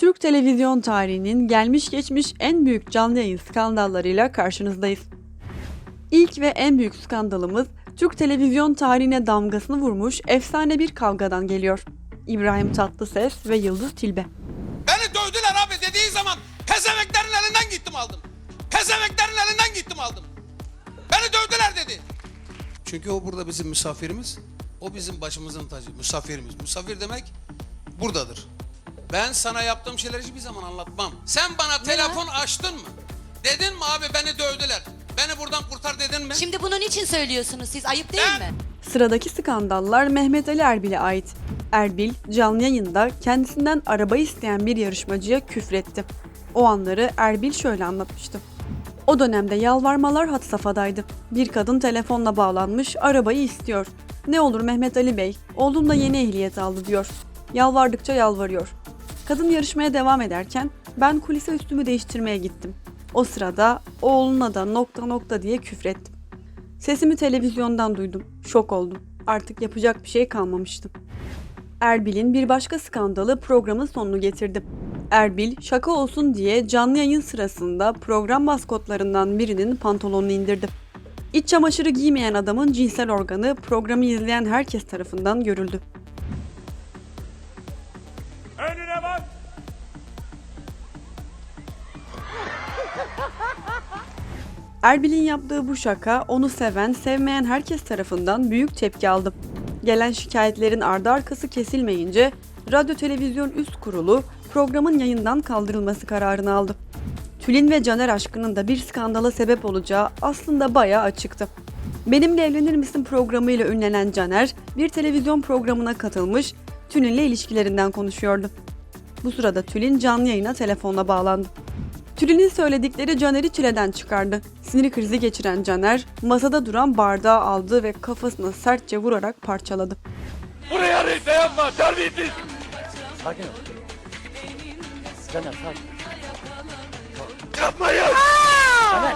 Türk televizyon tarihinin gelmiş geçmiş en büyük canlı yayın skandallarıyla karşınızdayız. İlk ve en büyük skandalımız Türk televizyon tarihine damgasını vurmuş efsane bir kavgadan geliyor. İbrahim Tatlıses ve Yıldız Tilbe. Beni dövdüler abi dediği zaman pezeveklerin elinden gittim aldım. Pezeveklerin elinden gittim aldım. Beni dövdüler dedi. Çünkü o burada bizim misafirimiz. O bizim başımızın tacı. Misafirimiz. Misafir demek buradadır. Ben sana yaptığım şeyleri hiçbir zaman anlatmam. Sen bana telefon açtın mı? Dedin mi abi beni dövdüler. Beni buradan kurtar dedin mi? Şimdi bunu niçin söylüyorsunuz siz? Ayıp değil Ben- mi? Sıradaki skandallar Mehmet Ali Erbil'e ait. Erbil canlı yayında kendisinden araba isteyen bir yarışmacıya küfretti. O anları Erbil şöyle anlatmıştı. O dönemde yalvarmalar had safhadaydı. Bir kadın telefonla bağlanmış arabayı istiyor. Ne olur Mehmet Ali Bey, oğlum da yeni ehliyet aldı diyor. Yalvardıkça yalvarıyor. Kadın yarışmaya devam ederken ben kulise üstümü değiştirmeye gittim. O sırada oğluna da nokta nokta diye küfrettim. Sesimi televizyondan duydum. Şok oldum. Artık yapacak bir şey kalmamıştı. Erbil'in bir başka skandalı programın sonunu getirdi. Erbil şaka olsun diye canlı yayın sırasında program maskotlarından birinin pantolonunu indirdi. İç çamaşırı giymeyen adamın cinsel organı programı izleyen herkes tarafından görüldü. Erbil'in yaptığı bu şaka onu seven, sevmeyen herkes tarafından büyük tepki aldı. Gelen şikayetlerin ardı arkası kesilmeyince Radyo Televizyon Üst Kurulu programın yayından kaldırılması kararını aldı. Tülin ve Caner aşkının da bir skandala sebep olacağı aslında bayağı açıktı. Benimle Evlenir Misin programıyla ünlenen Caner bir televizyon programına katılmış, Tülin'le ilişkilerinden konuşuyordu. Bu sırada Tülin canlı yayına telefonla bağlandı. Tülin'in söyledikleri Caner'i çileden çıkardı. Sinir krizi geçiren Caner, masada duran bardağı aldı ve kafasına sertçe vurarak parçaladı. Buraya reise yapma terbiyesiz. Sakin ol. Caner sakin. Yapmayın. Caner.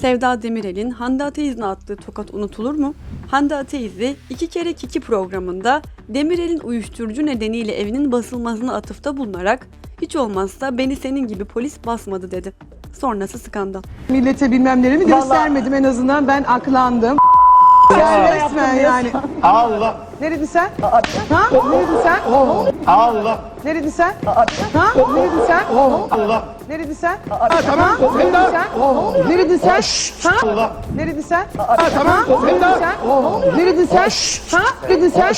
Sevda Demirel'in Hande Ateiz'ine attığı tokat unutulur mu? Hande Ateiz'i iki kere kiki programında Demirel'in uyuşturucu nedeniyle evinin basılmasına atıfta bulunarak hiç olmazsa beni senin gibi polis basmadı dedi. Sonrası skandal. Millete bilmem neremi göstermedim en azından ben aklandım. Sen resmen yani. Allah. Neredin sen? Ha? Neredin sen? Allah. Neredin sen? Ha? Neredin sen? Allah. Neredin sen? Tamam. Neredin sen? Neredin sen? Ha? Allah. Neredin sen? Tamam. Neredin sen? Neredin sen? Ha? Neredin sen?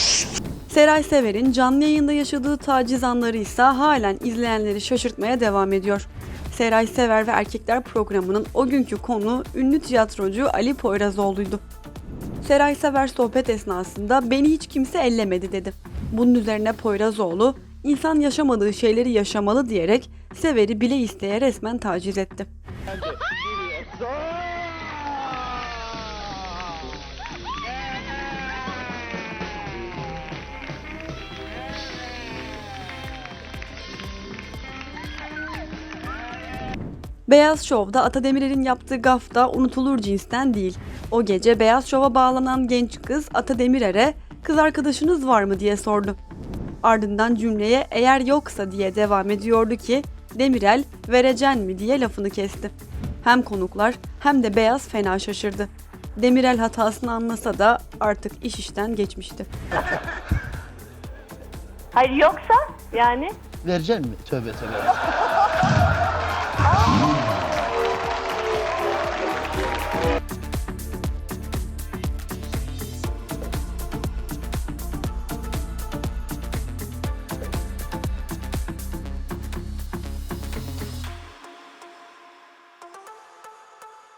Seray Sever'in canlı yayında yaşadığı taciz anları ise halen izleyenleri şaşırtmaya devam ediyor. Seray Sever ve Erkekler programının o günkü konu ünlü tiyatrocu Ali Poyrazoğlu'ydu. Seray Sever sohbet esnasında beni hiç kimse ellemedi dedi. Bunun üzerine Poyrazoğlu insan yaşamadığı şeyleri yaşamalı diyerek Sever'i bile isteye resmen taciz etti. Beyaz Şov'da Ata Demirer'in yaptığı gaf da unutulur cinsten değil. O gece Beyaz Şov'a bağlanan genç kız Ata Demirer'e kız arkadaşınız var mı diye sordu. Ardından cümleye eğer yoksa diye devam ediyordu ki Demirel verecen mi diye lafını kesti. Hem konuklar hem de Beyaz fena şaşırdı. Demirel hatasını anlasa da artık iş işten geçmişti. Hayır yoksa yani Vereceksin mi? Tövbe tövbe.